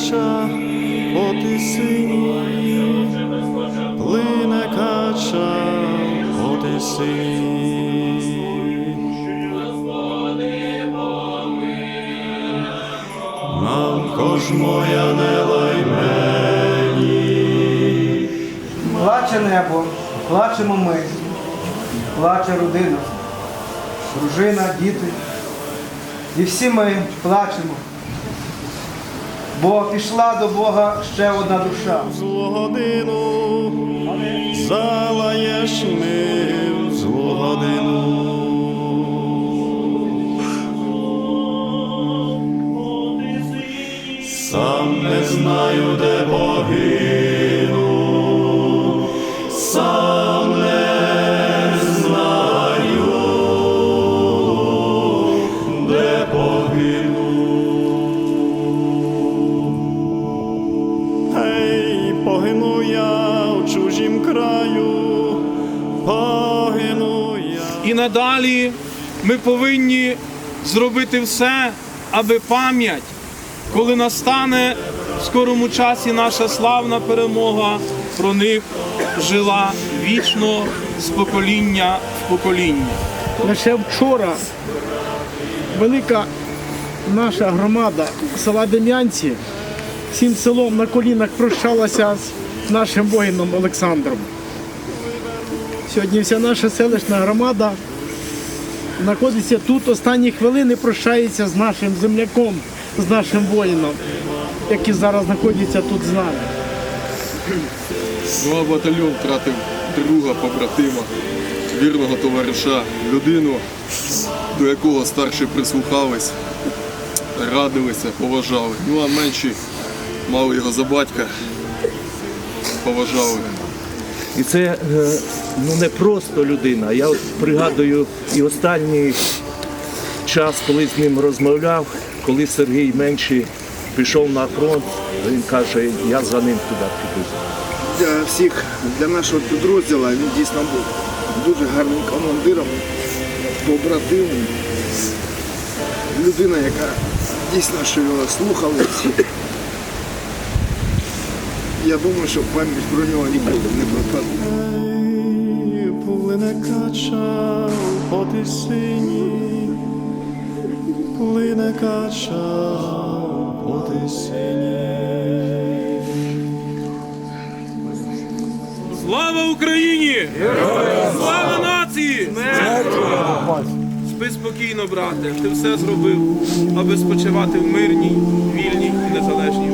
кача по тисині, плине кача по тисині. Мамко ж моя не лай Плаче небо, плачемо ми, плаче родина, дружина, діти. І всі ми плачемо. Бо пішла до Бога ще одна душа. злу годину, залаєш ми в злу годину. Сам не знаю, де погину, сам І надалі ми повинні зробити все, аби пам'ять, коли настане в скорому часі наша славна перемога, про них жила вічно з покоління в покоління. Лише вчора велика наша громада села Дем'янці всім селом на колінах прощалася з нашим воїном Олександром. Сьогодні вся наша селищна громада знаходиться тут останні хвилини, прощається з нашим земляком, з нашим воїном, який зараз знаходиться тут з нами. Ну а батальйон втратив друга, побратима, вірного товариша, людину, до якого старші прислухались, радилися, поважали. Ну а менші мали його за батька, поважали. І це е, ну, не просто людина. Я пригадую і останній час, коли з ним розмовляв, коли Сергій менший пішов на фронт, він каже, я за ним туди піду. для всіх, для нашого підрозділу він дійсно був дуже гарним командиром, побратимом, людина, яка дійсно що його слухали всі. Я думаю, що пам'ять про нього ніколи не пропаде. По тисині, плине кача по тисині. Слава Україні! Слава нації! Спи спокійно, брате, ти все зробив, аби спочивати в мирній, вільній і незалежній